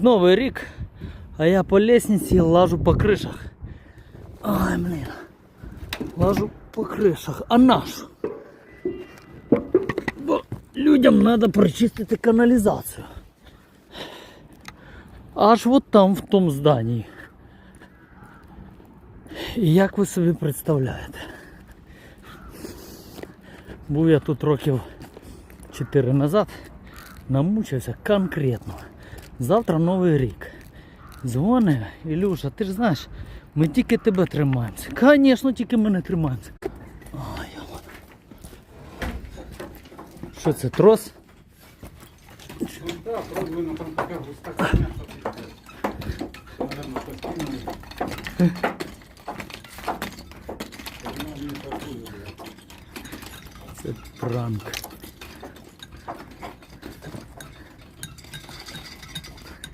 Новий рік, а я по лестниці лажу по кришах. Ай, блін. Лажу по кришах. А нашу? Бо людям треба прочистити каналізацію. Аж от там, в тому зданні. І як ви собі представляєте? Був я тут років 4 назад, намучився конкретно. Завтра новий рік. Дзвони, Ілюша, ти ж знаєш, ми тільки тебе тримаємося. Звісно, тільки мене тримаємося. Ой, Що це, трос? Так, пробуємо там така густа. Це пранк.